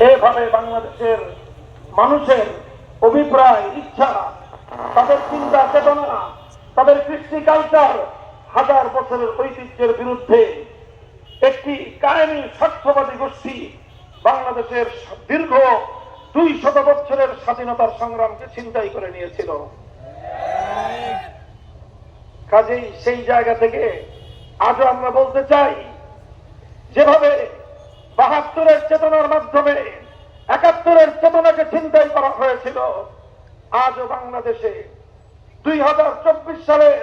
এভাবে বাংলাদেশের মানুষের অভিপ্রায়, ইচ্ছা, তাদের চিন্তা, চেতনা, তাদের কৃষ্টি কালচার হাজার বছরের ঐতিহ্যের বিরুদ্ধে একটি কায়েমি স্বার্থবাদী গোষ্ঠী বাংলাদেশের দীর্ঘ দুই শত বছরের স্বাধীনতার সংগ্রামকে ছিনতাই করে নিয়েছিল। কাজেই সেই জায়গা থেকে আজও আমরা বলতে চাই, যেভাবে বাহাত্তরের চেতনার মাধ্যমে, একাত্তরের চেতনাকে ছিনতাই করা হয়েছিল। আজও বাংলাদেশে দুই হাজার চব্বিশ সালের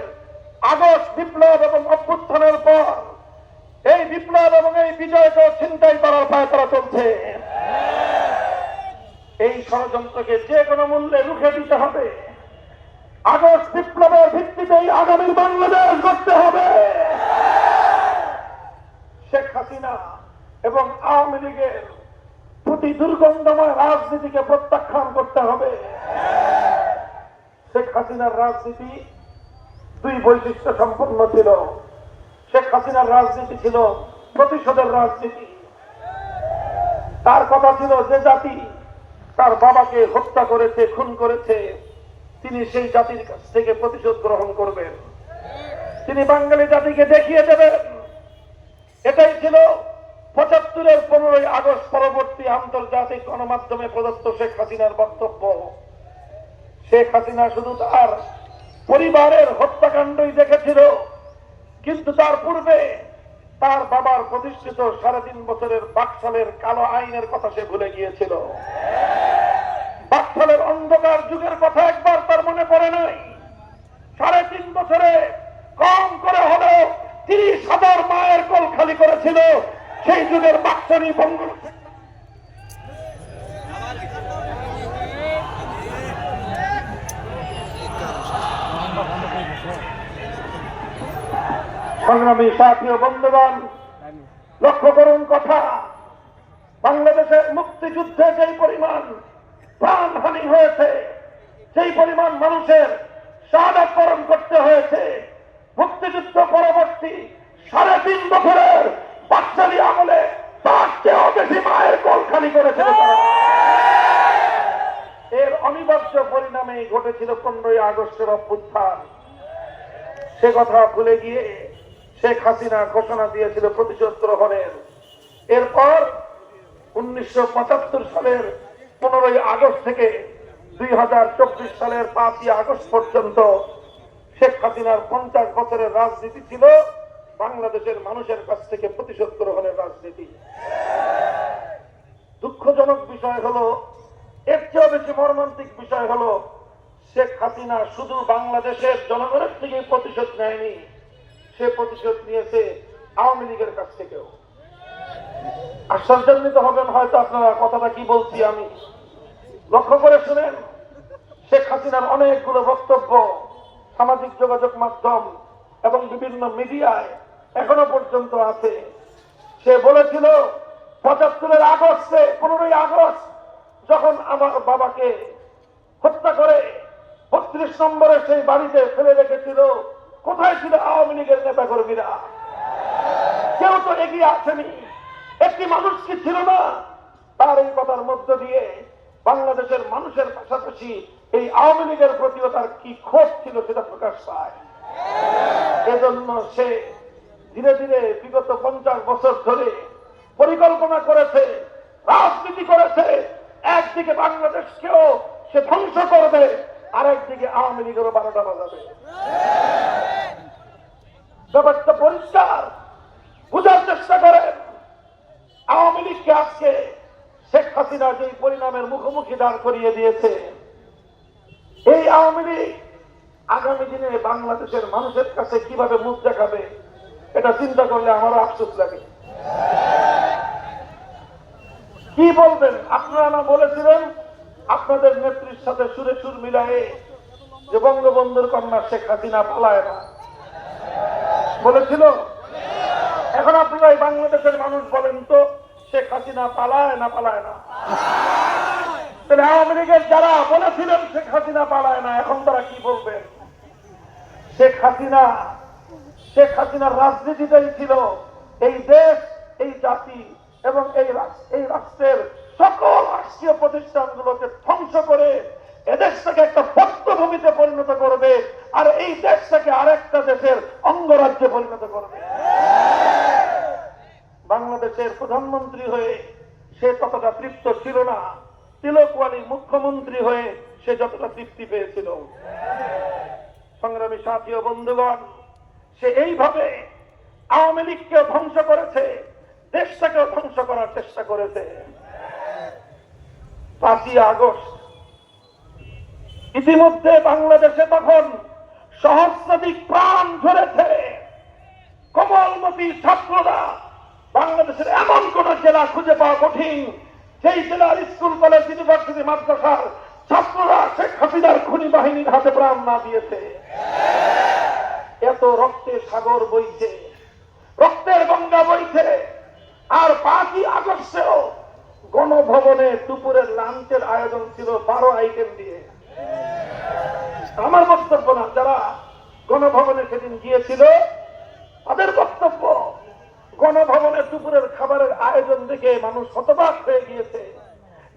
আগস্ট বিপ্লব এবং অভ্যুত্থানের পর এই বিপ্লব এবং এই বিজয়কে ছিনতাই করার পায়তারা চলছে। এই ষড়যন্ত্রকে যে কোনো মূল্যে রুখে দিতে হবে। আগস্ট বিপ্লবের ভিত্তিতেই আগামী বাংলাদেশ গড়তে হবে। শেখ হাসিনা এবং আওয়ামী লীগের প্রতি দুর্গন্ধময় রাজনীতিকে প্রত্যাখ্যান করতে হবে। শেখ হাসিনার রাজনীতি দুই বৈশিষ্ট্য সম্পন্ন ছিল। শেখ হাসিনার রাজনীতি ছিল প্রতিশোধের রাজনীতি। তার কথা ছিল যে জাতি তার বাবাকে হত্যা করেছে, খুন করেছে, তিনি সেই জাতির কাছ থেকে প্রতিশোধ গ্রহণ করবেন। তিনি বাঙালি জাতিকে দেখিয়ে দেবেন। এটাই ছিল পঁচাত্তরের পনেরোই আগস্ট পরবর্তী আন্তর্জাতিক গণমাধ্যমে প্রদত্ত শেখ হাসিনার বক্তব্য। শেখ হাসিনা শুধু তার পরিবারের হত্যাকাণ্ডই দেখেছিল, কিন্তু তার পূর্বে তার বাবার প্রতিষ্ঠিত সাড়ে তিন বছরের বাকশালের কালো আইনের কথা সে ভুলে গিয়েছিল। বাকশালের অন্ধকার যুগের কথা একবার তার মনে পড়ে নাই। সাড়ে তিন বছরে কম করে হলেও তিরিশ হাজার মায়ের কোল খালি করেছিল সেই যুগের বাক্সারি বঙ্গ। সংগ্রামী সাথী ও বন্ধুগণ, লক্ষ্য করুন কথা। বাংলাদেশের মুক্তিযুদ্ধে যেই পরিমাণ প্রাণহানি হয়েছে, সেই পরিমাণ মানুষের বরণ করতে হয়েছে। মুক্তিযুদ্ধ পরবর্তী সাড়ে তিন বছরের বাচ্চালি আমলে তার চেয়েও বেশি মায়ের কল খালি করেছিল এর অনিবার্য পরিণামে ঘটেছিল পনেরোই আগস্টের অভ্যুত্থান। সে কথা ভুলে গিয়ে শেখ হাসিনা ঘোষণা দিয়েছিল প্রতিশোধ গ্রহণের। এরপর উনিশশো পঁচাত্তর সালের পনেরোই আগস্ট থেকে দুই হাজার চব্বিশ সালের পাঁচই আগস্ট পর্যন্ত শেখ হাসিনার পঞ্চাশ বছরের রাজনীতি ছিল বাংলাদেশের মানুষের কাছ থেকে প্রতিশোধ গ্রহণের রাজনীতি। দুঃখজনক বিষয় হলো, এর চেয়েও বেশি মর্মান্তিক বিষয় হলো, শেখ হাসিনা শুধু বাংলাদেশের জনগণের থেকে প্রতিশোধ নেয়নি, সে প্রতিশোধ নিয়েছে আওয়ামী লীগের কাছ থেকেও। আশ্চর্যান্বিত হবেন হয়তো আপনারা, কথাটা কি বলছি আমি? লক্ষ্য করে শুনেন, শেখ হাসিনার অনেকগুলো বক্তব্য, সামাজিক যোগাযোগ মাধ্যম এবং বিভিন্ন মিডিয়ায় এখনও পর্যন্ত আছে। সে বলেছিল, পঁচাত্তরের আগস্টে, পনেরোই আগস্ট, যখন আমার বাবাকে হত্যা করে বত্রিশ নম্বরে সেই বাড়িতে ফেলে রেখেছিল, কোথায় ছিল আওয়ামী লীগের নেতা কর্মীরা কেউ তো এগিয়ে আসেনি। একটি মানুষ কি ছিল না? তার এই কথার মধ্য দিয়ে বাংলাদেশের মানুষের পাশাপাশি এই আওয়ামী লীগের প্রতিও তার কি ক্ষোভ ছিল সেটা প্রকাশ পায়। এজন্য সে ধীরে ধীরে বিগত পঞ্চাশ বছর ধরে পরিকল্পনা করেছে, রাজনীতি করেছে। একদিকে বাংলাদেশকেও সে ধ্বংস করবে আর একদিকে আওয়ামী লীগেরও বারোটা বাজাবে। ব্যাপারটা পরিষ্কার, বুঝার চেষ্টা করেন। আওয়ামী লীগকে আজকে শেখ হাসিনা যে পরিণামের মুখোমুখি দাঁড় করিয়ে দিয়েছে, এই আওয়ামী লীগ আগামী দিনে বাংলাদেশের মানুষের কাছে কীভাবে মুখ দেখাবে এটা চিন্তা করলে আমারও আফসোস লাগে। কি বলবেন? আপনারা না বলেছিলেন, আপনাদের নেত্রীর সাথে সুরে সুর মিলায়ে যে বঙ্গবন্ধুর কন্যা শেখ হাসিনা পালায় না। বলেছিল? এখন আপনারা এই বাংলাদেশের মানুষ বলেন তো, শেখ হাসিনা পালায় না পালায় না? তাহলে আওয়ামী লীগের যারা বলেছিলেন শেখ হাসিনা পালায় না, এখন তারা কি বলবেন? শেখ হাসিনা শেখ হাসিনার রাজনীতিটাই ছিল। এই দেশ, এই জাতি এবং এই এই রাষ্ট্রের সকল রাষ্ট্রীয় প্রতিষ্ঠানগুলোকে ধ্বংস করে এদেশটাকে একটা পট্টভূমিতে পরিণত করবে আর এই দেশটাকে আরেকটা দেশের অঙ্গরাজ্যে পরিণত করবে। বাংলাদেশের প্রধানমন্ত্রী হয়ে সে ততটা তৃপ্ত ছিল না। তিলকওয়ালি মুখ্যমন্ত্রী হয়ে সে যতটা তৃপ্তি পেয়েছিল। সংগ্রামী সাথী ও বন্ধুগণ সে এইভাবে আওয়ামী লীগকে ধ্বংস করেছে, দেশটাকেও ধ্বংস করার চেষ্টা করেছে। পাঁচই আগস্ট, ইতিমধ্যে বাংলাদেশে তখন সহস্রাধিক প্রাণ ঝরেছে কমলমতি ছাত্ররা বাংলাদেশের এমন কোন জেলা খুঁজে পাওয়া কঠিন সেই জেলার স্কুল, কলেজ, ইউনিভার্সিটি, মাদ্রাসার ছাত্ররা শেখ হাসিনার খুনি বাহিনীর হাতে প্রাণ না দিয়েছে। এত রক্তের সাগর বইছে। রক্তের গঙ্গা বইছে। আর পাঁচই আগস্টেও গণভবনে দুপুরের লাঞ্চের আয়োজন ছিল বারো আইটেম দিয়ে। আমার বক্তব্য না, যারা গণভবনে সেদিন গিয়েছিল, তাদের বক্তব্য গণভবনে দুপুরের খাবারের আয়োজন দেখে মানুষ হতবাক হয়ে গিয়েছে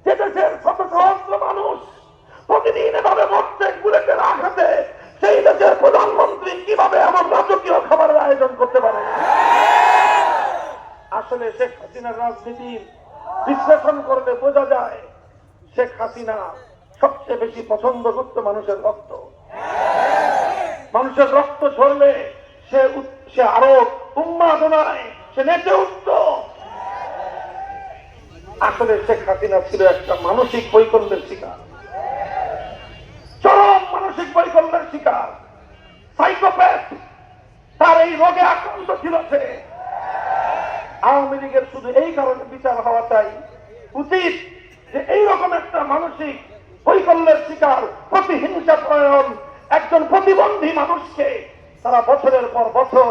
যে দেশের শত সহস্র মানুষ প্রতিদিন এভাবে মরছে বুলেটের আঘাতে সেই দেশের প্রধানমন্ত্রী কীভাবে এমন রাজকীয় খাবারের আয়োজন করতে পারে আসলে শেখ হাসিনার রাজনীতির বিশ্লেষণ করলে বোঝা যায় শেখ হাসিনা সবচেয়ে বেশি পছন্দ করত মানুষের রক্ত। মানুষের রক্ত ঝরলে সে সে আরও উন্মাদনায় সে নেচে উঠত। আসলে শেখ হাসিনা ছিল একটা মানসিক বৈকল্যের শিকার চরম মানসিক বৈকল্যের শিকার সাইকোপ্যাথ তার এই রোগে আক্রান্ত ছিল সে আওয়ামী লীগের শুধু এই কারণে হওয়া চাই উচিত যে এইরকম একটা মানসিক বৈকল্যের শিকার, প্রতিহিংসা প্রয়ন একজন প্রতিবন্ধী মানুষকে তারা বছরের পর বছর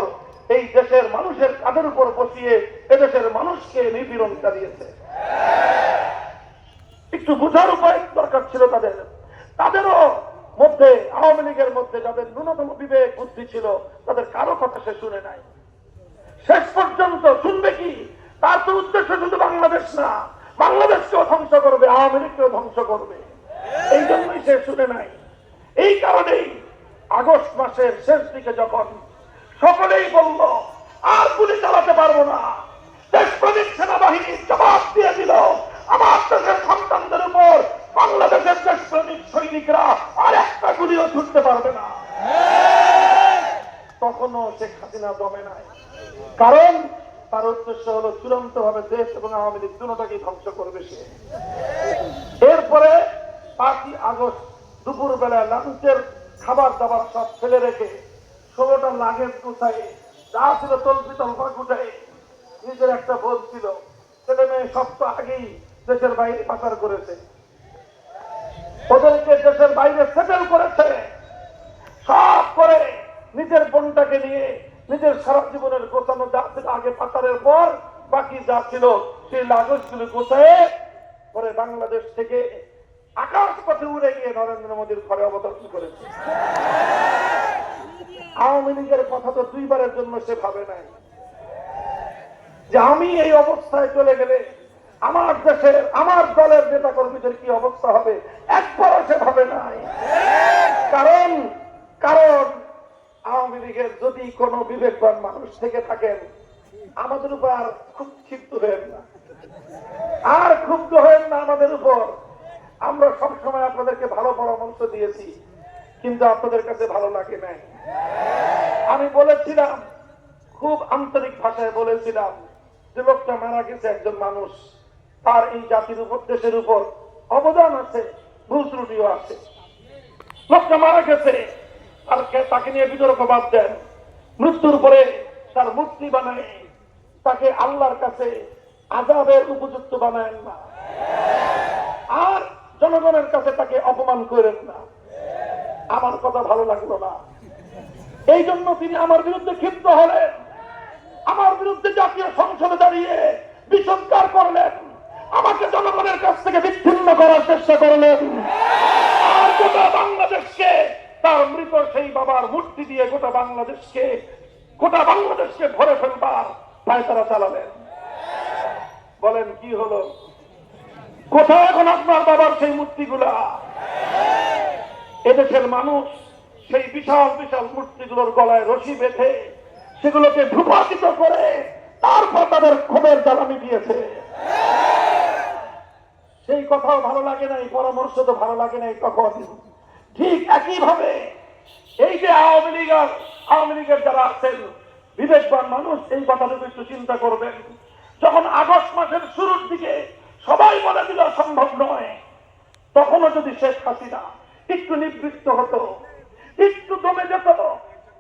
এই দেশের মানুষের কাঁধের উপর বসিয়ে এদেশের মানুষকে নিপীড়ন চালিয়েছে। একটু বোঝার উপায় দরকার ছিল তাদের। তাদেরও মধ্যে, আওয়ামী লীগের মধ্যে যাদের ন্যূনতম বিবেক, বুদ্ধি ছিল, তাদের কারও কথা সে শুনে নাই। শেষ পর্যন্ত শুনবে কি? তার তো উদ্দেশ্য শুধু বাংলাদেশ না। বাংলাদেশকেও ধ্বংস করবে আওয়ামী লীগকেও ধ্বংস করবে। এই জন্যই সে শুনে নাই। এই কারণেই আগস্ট মাসের শেষ দিকে যখন সকলেই বলল, আর গুলি চালাতে পারব না। দেশপ্রেমিক সেনাবাহিনী জবাব দিয়ে দিল, আমার দেশের সন্তানদের উপর বাংলাদেশের দেশপ্রেমিক সৈনিকরা আর একটা গুলিও ছুটতে পারবে না। তখনও শেখ হাসিনা দমে নাই। কারণ তার উদ্দেশ্য হলো চূড়ান্ত ভাবে দেশ এবং আওয়ামী লীগ দুটাকে ধ্বংস করবে সে। এরপরে পাঁচই আগস্ট দুপুর বেলা লাঞ্চের খাবার দাবার সব ফেলে রেখে ষোলোটা লাগেজ গুছাই যা ছিল তল্পি তল্পা গুটাই নিজের একটা বোধ ছিল। ছেলে মেয়ে সব তো আগেই দেশের বাইরে পাচার করেছে। ওদেরকে দেশের বাইরে সেটেল করেছে। সব করে নিজের বোনটাকে নিয়ে নিজের সারা জীবনের গোছানো যা ছিল আগে পাচারের পর বাকি যা ছিল সেই লাগজগুলো গোছায় পরে বাংলাদেশ থেকে আকাশ পথে উড়ে গিয়ে নরেন্দ্র মোদীর ঘরে অবতরণ করেছে। আওয়ামী লীগের কথা তো দুইবারের জন্য সে ভাবে নাই। যে আমি এই অবস্থায় চলে গেলে আমার দেশের, আমার দলের নেতা কর্মীদের কি অবস্থা হবে? একবারও সে ভাবে নাই। কারণ কারণ আওয়ামী লীগের যদি কোনো বিবেকবান মানুষ থেকে থাকেন, আমাদের উপর খুব ক্ষিপ্ত হয়েন না। আর ক্ষুব্ধ হয়েন না আমাদের উপর। আমরা সব সময় আপনাদেরকে ভালো পরামর্শ দিয়েছি, কিন্তু আপনাদের কাছে ভালো লাগে নাই। আমি বলেছিলাম, খুব আন্তরিক ভাষায় বলেছিলাম যে লোকটা মারা গেছে একজন মানুষ। তার এই জাতির উপর দেশের উপর অবদান আছে, ভুল ত্রুটিও আছে। লোকটা মারা গেছে। আর তাকে নিয়ে বিতর্ক বাদ দেন? মৃত্যুর পরে তার মূর্তি বানায়, তাকে আল্লাহর কাছে আজাবের উপযুক্ত বানায় না। আর জনগণের কাছে তাকে অপমান করেন না। আমার কথা ভালো লাগল না। এই জন্য তিনি আমার বিরুদ্ধে ক্ষিপ্ত হলেন। আমার বিরুদ্ধে জাতীয় সংসদে দাঁড়িয়ে বিসংকার করলেন। আমাকে জনগণের কাছ থেকে বিচ্ছিন্ন করার চেষ্টা করলেন। আর গোটা বাংলাদেশকে তার মৃত সেই বাবার মূর্তি দিয়ে গোটা বাংলাদেশকে গোটা বাংলাদেশকে ভরে ফেলবার পায়তারা চালালেন। বলেন, কি হলো? কোথায় এখন আপনার বাবার সেই মূর্তিগুলা? এদেশের মানুষ সেই বিশাল বিশাল মূর্তিগুলোর গলায় রশি বেঁধে সেগুলোকে ভূপাতিত করে তারপর তাদের ক্ষোভের জ্বালানি দিয়েছে সেই কথাও ভালো লাগে নাই, পরামর্শ তো ভালো লাগে নাই তখন ঠিক একইভাবে এই যে আওয়ামী লীগ আওয়ামী লীগের যারা আছেন, বিবেকবান মানুষ, এই কথাটুকু একটু চিন্তা করবেন। যখন আগস্ট মাসের শুরুর দিকে সবাই বলে দিল সম্ভব নয়, তখনও যদি শেখ হাসিনা একটু নিবৃত্ত হতো, একটু দমে যেত,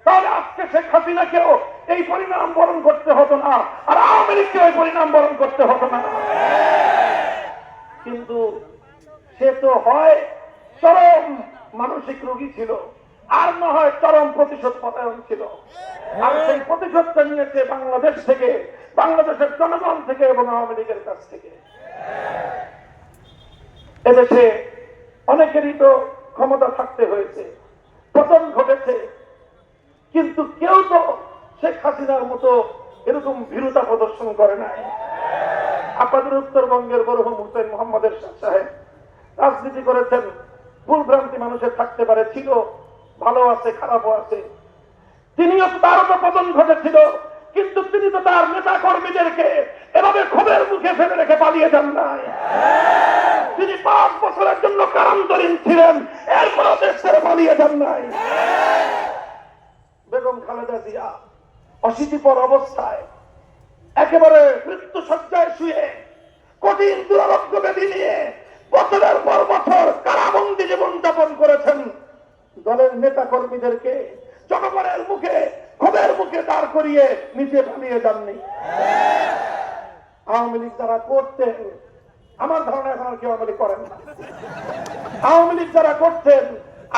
তাহলে আজকে শেখ হাসিনাকেও এই পরিণাম বরণ করতে হতো না, আর আওয়ামী লীগকে ওই পরিণাম বরণ করতে হতো না। কিন্তু সে তো হয় চরম মানসিক রোগী ছিল। আর না হয় চরম প্রতিশোধ পতায়ন ছিল। আর সেই প্রতিশোধটা নিয়েছে বাংলাদেশ থেকে, বাংলাদেশের জনগণ থেকে এবং আওয়ামী লীগের কাছ থেকে। এদেশে অনেকেরই তো ক্ষমতা থাকতে হয়েছে, পতন ঘটেছে, কিন্তু কেউ তো শেখ হাসিনার মতো এরকম ভীরুতা প্রদর্শন করে নাই। আপনাদের উত্তরবঙ্গের বরহুম হুসেন মোহাম্মদের সাহেব রাজনীতি করেছেন ভুল ভ্রান্তি মানুষের থাকতে পারে, ছিল। ভালো আছে, খারাপও আছে। তিনিও তো তারও তো পতন ঘটেছিল কিন্তু তিনি তো তার নেতা কর্মীদেরকে এভাবে ক্ষোভের মুখে ফেলে রেখে পালিয়ে যান নাই। তিনি পাঁচ বছরের জন্য কারান্তরীণ ছিলেন এরপরও দেশ ছেড়ে পালিয়ে যান নাই। বেগম খালেদা জিয়া অশীতিপর অবস্থায় একেবারে মৃত্যু সজ্জায় শুয়ে কঠিন দুরারোগ্য ব্যাধি নিয়ে বছরের পর বছর কারাবন্দি জীবন যাপন করেছেন। দলের নেতা কর্মীদেরকে জনগণের মুখে, ক্ষোভের মুখে দাঁড় করিয়ে নিচে পালিয়ে যাননি আওয়ামী লীগ যারা করতেন আমার ধারণা এখন আর কেউ আওয়ামী লীগ করেন না। আওয়ামী লীগ যারা করতেন,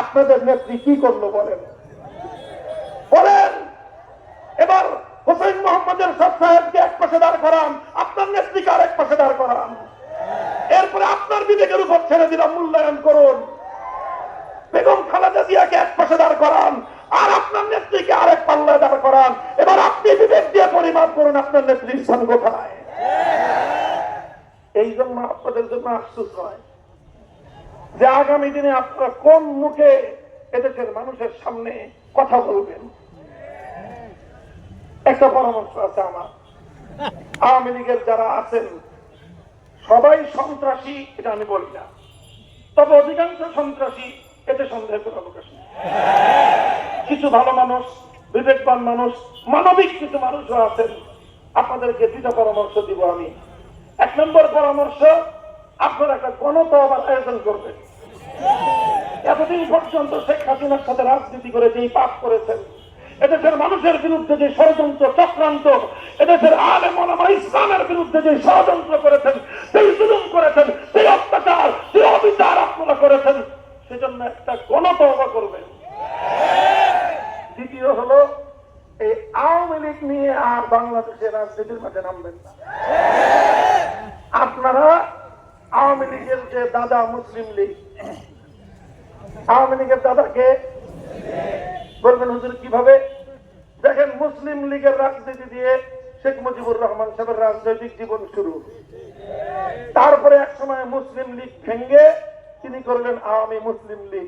আপনাদের নেত্রী কি করল বলেন? বলেন, এবার হোসেন মোহাম্মদের সব সাহেবকে এক পাশে দাঁড় করান, আপনার নেত্রীকে আরেক পাশে দাঁড় করান। এরপরে আপনার বিবেকের উপর ছেড়ে দিলাম, মূল্যায়ন করুন। বেগম খালেদা জিয়াকে এক পাশে দাঁড় করান, আর আপনার নেত্রীকে আরেক পাল্লায় দাঁড় করান। এবার আপনি বিবেক দিয়ে পরিমাপ করুন, আপনার নেত্রীর স্থান কোথায়? এই জন্য আপনাদের জন্য আফসুস হয় যে আগামী দিনে আপনারা কোন মুখে এদেশের মানুষের সামনে কথা বলবেন। একটা পরামর্শ আছে আমার। আওয়ামী লীগের যারা আছেন সবাই সন্ত্রাসী, এটা আমি বলি না। তবে অধিকাংশ সন্ত্রাসী এতে সন্দেহ কোনো অবকাশ নেই। কিছু ভালো মানুষ, বিবেকবান মানুষ, মানবিক কিছু মানুষও আছেন। আপনাদেরকে দুইটা পরামর্শ দিব আমি। এক নম্বর পরামর্শ, আপনারা একটা গণতবার আয়োজন করবেন। এতদিন পর্যন্ত শেখ হাসিনার সাথে রাজনীতি করে যেই পাপ করেছেন এদেশের মানুষের বিরুদ্ধে যে ষড়যন্ত্র চক্রান্ত, এদেশের আলে মনামা ইসলামের বিরুদ্ধে যে ষড়যন্ত্র করেছেন সেই জুলুম করেছেন সেই অত্যাচার সেই অবিচার আপনারা করেছেন, সেজন্য একটা গণতবা করবেন দ্বিতীয় হলো, এই আওয়ামী লীগ নিয়ে আর বাংলাদেশের রাজনীতির মাঝে নামবেন না। আপনারা আওয়ামী লীগের যে দাদা মুসলিম লীগ, আওয়ামী লীগের দাদাকে বলবেন, হুজুর, কীভাবে? দেখেন, মুসলিম লীগের রাজনীতি দিয়ে শেখ মুজিবুর রহমান সাহেবের রাজনৈতিক জীবন শুরু। তারপরে এক সময় মুসলিম লীগ ভেঙ্গে তিনি করলেন আওয়ামী মুসলিম লীগ।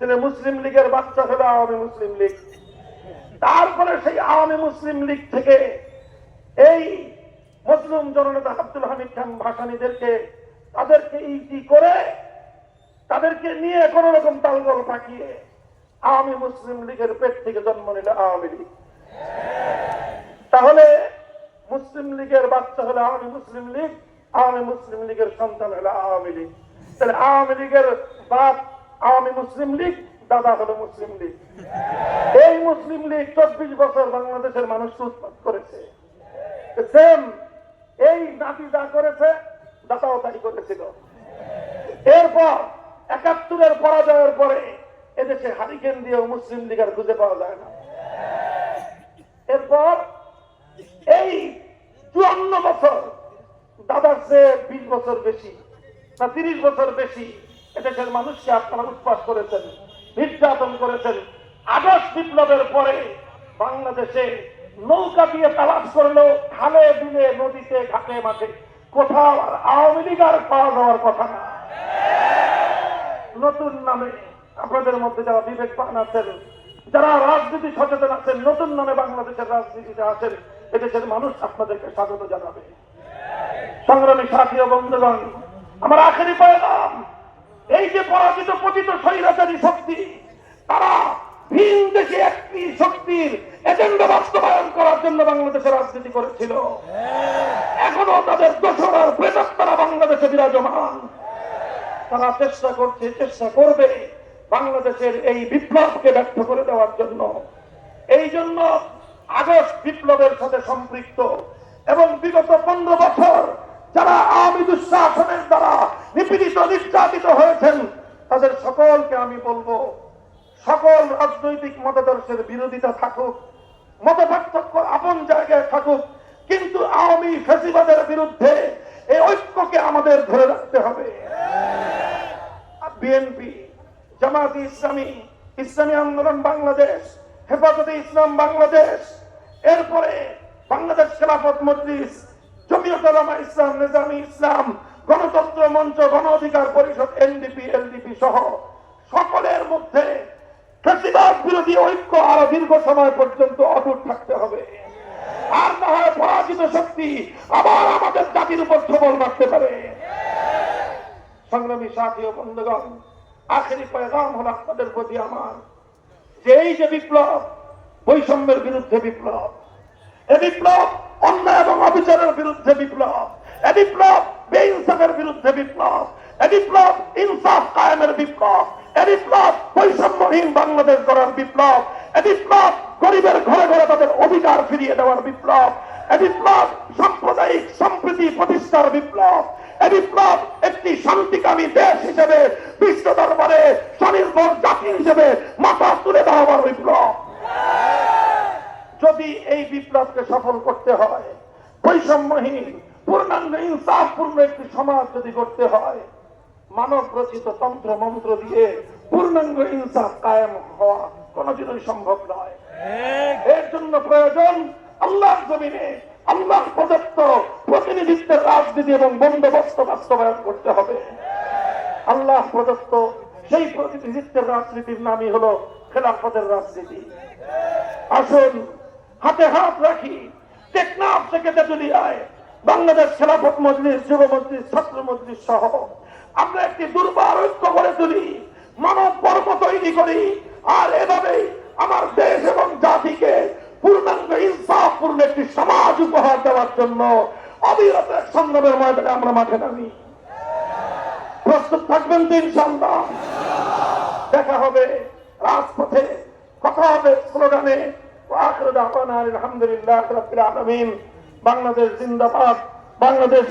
তিনি মুসলিম লীগের বাচ্চা হলো আওয়ামী মুসলিম লীগ। তারপরে সেই আওয়ামী মুসলিম লীগ থেকে এই মুসলিম জননেতা আব্দুল হামিদ খান ভাসানীদেরকে তাদেরকে ইটি করে তাদেরকে নিয়ে কোন রকম তালগোল পাকিয়ে আওয়ামী মুসলিম লীগের পেট থেকে জন্ম নিল আওয়ামী লীগ। তাহলে মুসলিম লীগের বাচ্চা হলো আওয়ামী মুসলিম লীগ আওয়ামী মুসলিম লীগের সন্তান হলো আওয়ামী লীগ। তাহলে আওয়ামী লীগের বাপ আওয়ামী মুসলিম লীগ, দাদা হলো মুসলিম লীগ। এই মুসলিম লীগ চব্বিশ বছর বাংলাদেশের মানুষকে উৎপাদ করেছে। সেম এই নাতি যা করেছে, দাদাও তাই করেছিল। এরপর একাত্তরের পরাজয়ের পরে এদেশে হারিকেন দিয়েও মুসলিম লীগ আর খুঁজে পাওয়া যায় না। এরপর এই চুয়ান্ন বছর, দাদার চেয়ে বিশ বছর বেশি না তিরিশ বছর বেশি এদেশের মানুষকে আপনারা উৎপাদ করেছেন, নির্যাতন করেছেন। আগস্ট বিপ্লবের পরে বাংলাদেশে নৌকা দিয়ে তালাশ করলেও খালে বিলে, নদীতে, ঘাটে, মাঠে। কোথাও আওয়ামী লীগ আর পাওয়া যাওয়ার কথা না। নতুন নামে আপনাদের মধ্যে যারা বিবেক বিবেকবান আছেন, যারা রাজনীতি সচেতন আছেন, নতুন নামে বাংলাদেশের রাজনীতিতে আছেন, এদেশের মানুষ আপনাদেরকে স্বাগত জানাবে। সংগ্রামী সাথী ও বন্ধুগণ, আমার আখেরি পয়গাম এই যে পরাজিত পতিত স্বৈরাচারী শক্তি, তারা ভিন দেশে একটি শক্তির এজেন্ডা বাস্তবায়ন করার জন্য বাংলাদেশে রাজনীতি করেছিল। এখনও তাদের দোসরার প্রেতাত্মারা বাংলাদেশে বিরাজমান। তারা চেষ্টা করছে, চেষ্টা করবে। বাংলাদেশের এই বিপ্লবকে ব্যর্থ করে দেওয়ার জন্য, এই জন্য আগস্ট বিপ্লবের সাথে সম্পৃক্ত এবং বিগত পনেরো বছর যারা আওয়ামী দুঃশাসনের দ্বারা নিপীড়িত নির্যাতিত হয়েছেন, তাদের সকলকে আমি বলব, সকল রাজনৈতিক মতাদর্শের বিরোধিতা থাকুক মত পার্থক্য আপন জায়গায় থাকুক, কিন্তু আওয়ামী ফেসিবাদের বিরুদ্ধে এই ঐক্যকে আমাদের ধরে রাখতে হবে। বিএনপি জামাতি ইসলামী ইসলামী আন্দোলন বাংলাদেশ, হেফাজতে ইসলাম বাংলাদেশ, এরপরে বাংলাদেশ খেলাফত মজলিস, জমিয়ত উলামা ইসলাম, নিজামী ইসলাম, গণতন্ত্র মঞ্চ, গণ অধিকার পরিষদ, এনডিপি, এলডিপি সহ সকলের মধ্যে ফেসিবাদ বিরোধী ঐক্য আরও দীর্ঘ সময় পর্যন্ত অটুট থাকতে হবে। আর না হয় পরাজিত শক্তি আবার আমাদের জাতির উপর সবল রাখতে পারে। সংগ্রামী সাথী ও বন্ধুগণ আখেরি পয়গাম হল আপনাদের প্রতি আমার। যে এই যে বিপ্লব, বৈষম্যের বিরুদ্ধে বিপ্লব। এ বিপ্লব অন্যায় এবং অবিচারের বিরুদ্ধে বিপ্লব। এ বিপ্লব বেইনসাফের বিরুদ্ধে বিপ্লব। এ বিপ্লব ইনসাফ কায়েমের বিপ্লব। এ বিপ্লব বৈষম্যহীন বাংলাদেশ গড়ার বিপ্লব। এ বিপ্লব গরিবের ঘরে ঘরে তাদের অধিকার ফিরিয়ে দেওয়ার বিপ্লব। এ বিপ্লব সাম্প্রদায়িক সম্প্রীতি প্রতিষ্ঠার বিপ্লব। এ বিপ্লব একটি শান্তিকামী দেশ হিসেবে বিশ্ব দরবারে স্বনির্ভর জাতি হিসেবে মাথা তুলে দেওয়ার বিপ্লব। যদি এই বিপ্লবকে সফল করতে হয় বৈষম্যহীন পূর্ণাঙ্গ ইনসাফপূর্ণ একটি সমাজ যদি করতে হয় মানব রচিত তন্ত্র মন্ত্র দিয়ে পূর্ণাঙ্গ ইনসাফ কায়েম হওয়া কোনোদিনই সম্ভব নয়। এর জন্য প্রয়োজন আল্লাহর জমিনে আল্লাহ প্রদত্ত প্রতিনিধিত্বের রাজনীতি এবং বন্দোবস্ত বাস্তবায়ন করতে হবে। আল্লাহ প্রদত্ত সেই প্রতিনিধিত্বের রাজনীতির নামই হলো খেলাফতের রাজনীতি। আসুন, হাতে হাত রাখি, টেকনাফ থেকে তেতুলিয়ায় বাংলাদেশ খেলাফত মজলিস, যুব মজলিস, ছাত্র মজলিস সহ আমরা একটি দুর্বার ঐক্য করে তুলি, মানব পর্ব তৈরি করি, আর এভাবেই আমার দেশ এবং জাতিকে পূর্ণাঙ্গ একটি সমাজ উপহার দেওয়ার জন্য অবিরত সংগ্রামের ময়দানে আমরা মাঠে নামি। প্রস্তুত থাকবেন দেখা হবে রাজপথে, কথা হবে স্লোগানে। আলহামদুলিল্লাহ বাংলাদেশ জিন্দাবাদ, বাংলাদেশ